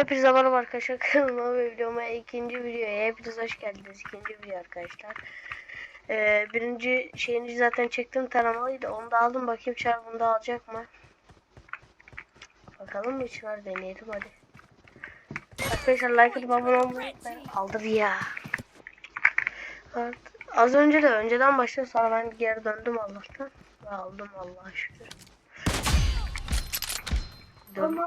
Hepinize merhaba arkadaşlar kanalıma ve videoma ikinci videoya hepiniz hoş geldiniz. İkinci video arkadaşlar. Ee, birinci şeyini zaten çektim taramalıydı. Onu da aldım bakayım çar bunu da alacak mı? Bakalım mı çıkar deneyelim hadi. Arkadaşlar like atıp abone olmayı unutmayın. aldı ya. Evet. az önce de önceden başladı sonra ben geri döndüm Allah'tan. Aldım Allah'a şükür. Dön-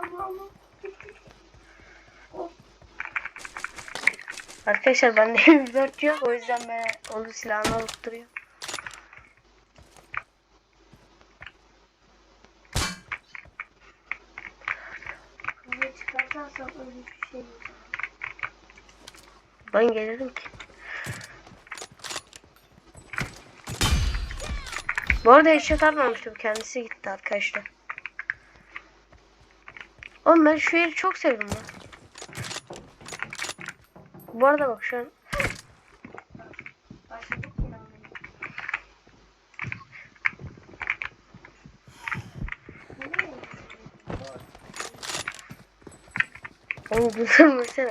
Arkadaşlar bende M4 yok o yüzden ben onun silahını alıp duruyorum. Şey. Ben gelirim ki. Bu arada headshot atmamıştım. Kendisi gitti arkadaşlar. Oğlum ben şu yeri çok sevdim lan. Bu arada bak şu an. Oğlum bunları vursana.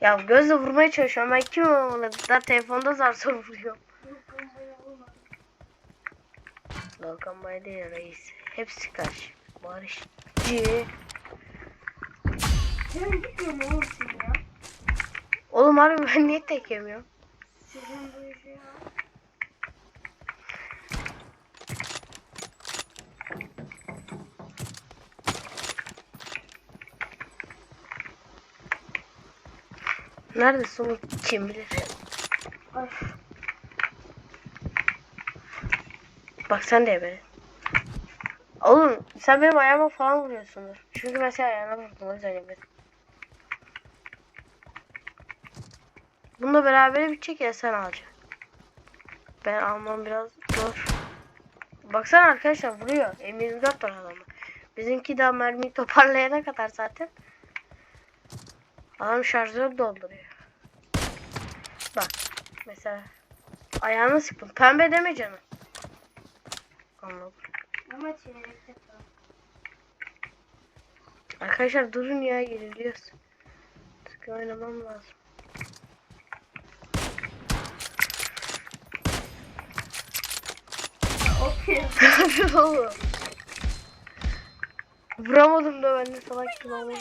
Ya gözle vurmaya çalışıyorum. Ben kim olmalı? Daha telefonda zar zor vuruyorum. Volkan Bay değil reis. Hepsi karşı. Barışçı. Sen gitmiyor mu oğlum siz ya? Oğlum harbi ben niye tek yemiyorum? Sizin bu işi ya. Neredesin oğlum? Kim bilir? Ay. Bak sen de beni. Oğlum sen benim ayağıma falan vuruyorsundur. Çünkü senin ayağına vurdum o yüzden yemedim. Bununla beraber bitecek ya sen alacaksın. Ben almam biraz zor. Baksana arkadaşlar vuruyor. M24 var adamı. Bizimki daha mermiyi toparlayana kadar zaten. Adam şarjör dolduruyor. Bak mesela ayağını sıktım. Pembe deme canım. Anladım. Ama. Arkadaşlar durun ya yeniliyoruz. Sıkı oynamam lazım. Okey. Ne oğlum? Vuramadım da ben de salak gibi olayım.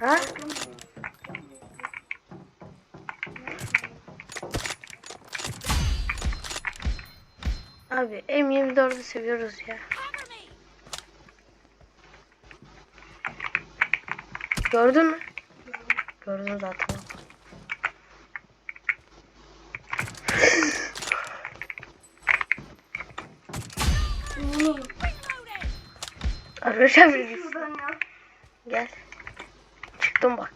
Ha? Abi M24'ü seviyoruz ya. Gördün mü? Gördüm zaten. Arkadaşlar gel. Çıktım. Bak.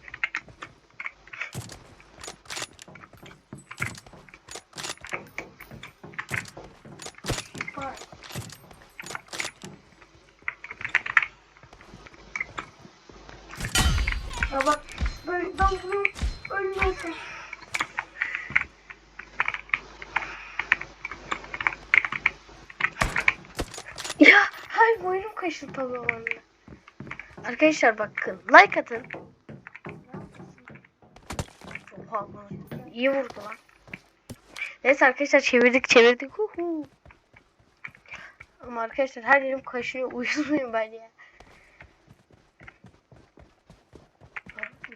Ya bak. Ben, ben bunu ölmeyeceğim. Ya tam zamanında. Arkadaşlar bakın like atın. Oha. İyi vurdu lan. Neyse arkadaşlar çevirdik çevirdik. Huhu. Ama arkadaşlar her yerim kaşıyor. Uyumayayım ben ya.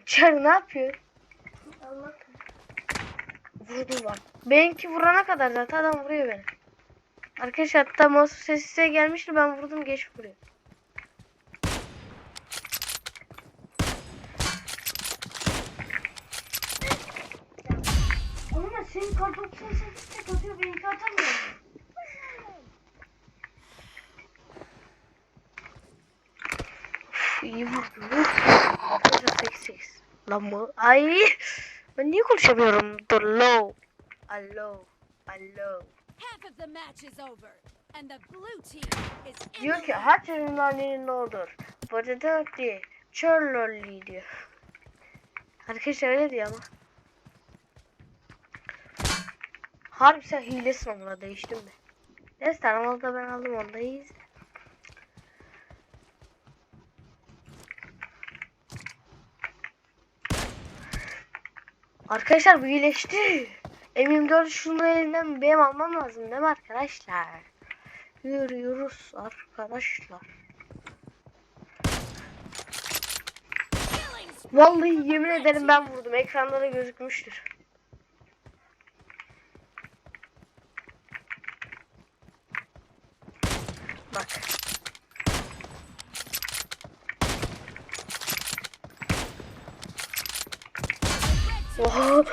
İçeri ne yapıyor? Vurdu lan. Benimki vurana kadar zaten adam vuruyor beni. Arkadaşlar hatta mouse sesi size gelmişti ben vurdum geç vuruyor. Ama senin kartopsun sesi tek atıyor benimki atamıyor. İyi vurdu. Uf. Arkadaşlar 88. Lan mı? Ay. Ben niye konuşamıyorum? Dur low. Alo. Alo. Half of the match is over, and the blue team is in Diyor ki herkesin annenin ne olur. Burada da diye. Çörlolli diyor. Arkadaşlar öyle diyor ama. Harbi sen hilesin amına değiştin mi? Neyse taramalı da ben aldım onu da iyiyiz. Arkadaşlar bu iyileşti. M24 şunu elinden benim almam lazım değil mi arkadaşlar? Yürüyoruz arkadaşlar. Vallahi yemin ederim ben vurdum. Ekranda da gözükmüştür. Bak. Oha.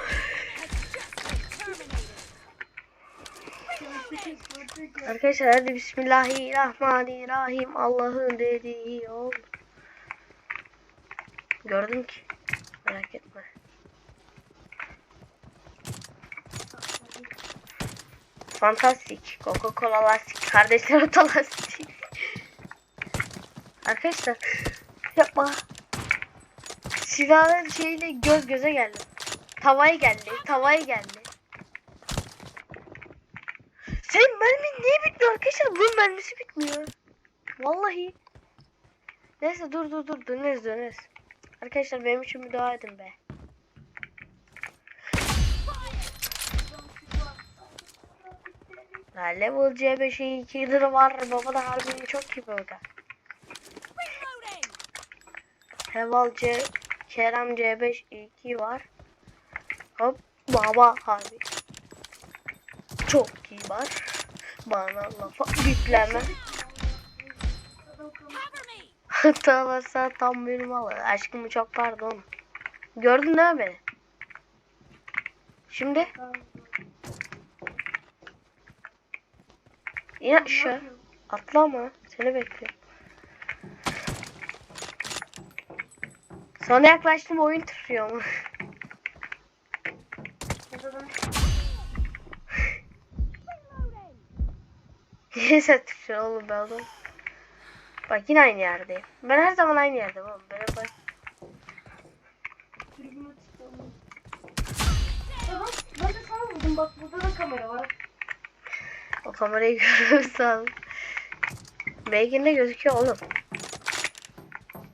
Arkadaşlar hadi Bismillahirrahmanirrahim. Allah'ın dediği ol. Gördüm ki. Merak etme. Fantastik. Coca-Cola lastik. Kardeşler oto lastik. Arkadaşlar yapma. Silahın şeyiyle göz göze geldi. Tavayı geldi. Tavayı geldi. Senin mermin niye bitmiyor arkadaşlar? Bunun mermisi bitmiyor. Vallahi. Neyse dur dur dur döneriz döneriz. Arkadaşlar benim için dua edin be. Ya level C5'e 2 lira var. Baba da harbiden çok iyi. Reloading. Heval C, Kerem C5 2 var. Hop baba abi. Çok iyi var. Bana lafa yükleme. Me. Hatalarsa tam benim alır. Aşkımı çok pardon. Gördün değil mi beni? Şimdi yine aşağı. Atlama. Seni bekliyorum. Sonra yaklaştım oyun titriyor mu? Niye sen titriyor oğlum ben oğlum? Bak yine aynı yerdeyim. Ben her zaman aynı yerdeyim oğlum. Böyle bak. Tamam. Ben de sana vurdum. Bak burada da kamera var. O kamerayı görüyoruz sağ Belki de gözüküyor oğlum.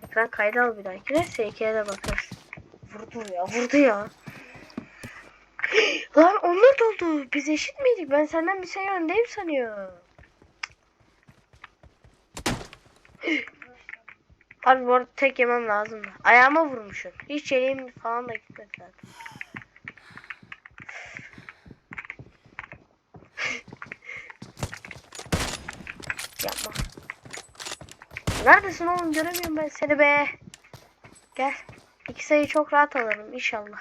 Ekran kaydı al bir dahakine. S2'ye de bakarız. Vurdu ya vurdu ya. Lan onlar da oldu. Biz eşit miydik? Ben senden bir şey öndeyim sanıyorum. Abi bu arada tek yemem lazım. Ayağıma vurmuşum. Hiç yeleğim falan da gitmedi zaten. Yapma. Neredesin oğlum? Göremiyorum ben seni be. Gel. İki sayı çok rahat alırım inşallah.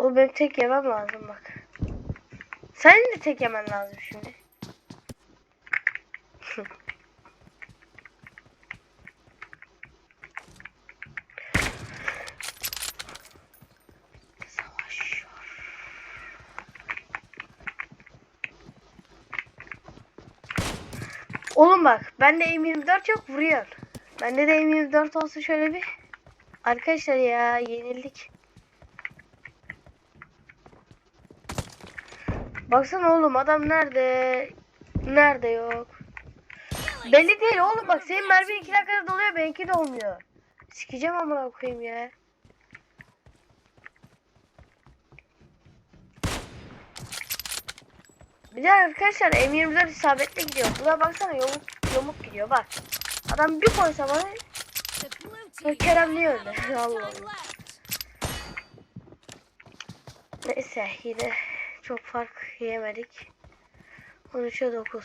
Oğlum benim tek yemem lazım bak. Senin de tek yemen lazım şimdi. Oğlum bak bende M24 yok vuruyor. Bende de M24 olsa şöyle bir. Arkadaşlar ya yenildik. Baksana oğlum adam nerede? Nerede yok? Belli değil oğlum bak senin mermi iki dakikada doluyor benimki de olmuyor. Sikeceğim amına koyayım ya. Bir de arkadaşlar M24 isabetle gidiyor. Buna baksana yamuk yamuk gidiyor bak. Adam bir koysa bana. Kerem niye öldü? Allah. left. Neyse yine çok fark yemedik. 13'e 9.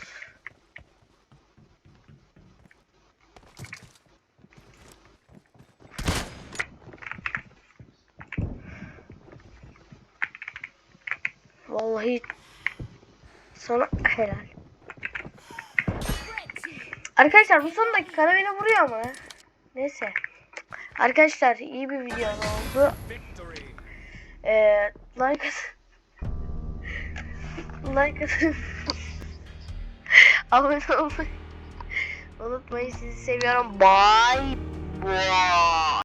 Vallahi sana helal. Arkadaşlar bu son dakikada beni vuruyor ama. Neyse. Arkadaşlar iyi bir video oldu. Ee, like like atın. Abone olmayı unutmayın. Sizi seviyorum. Bye. Bye.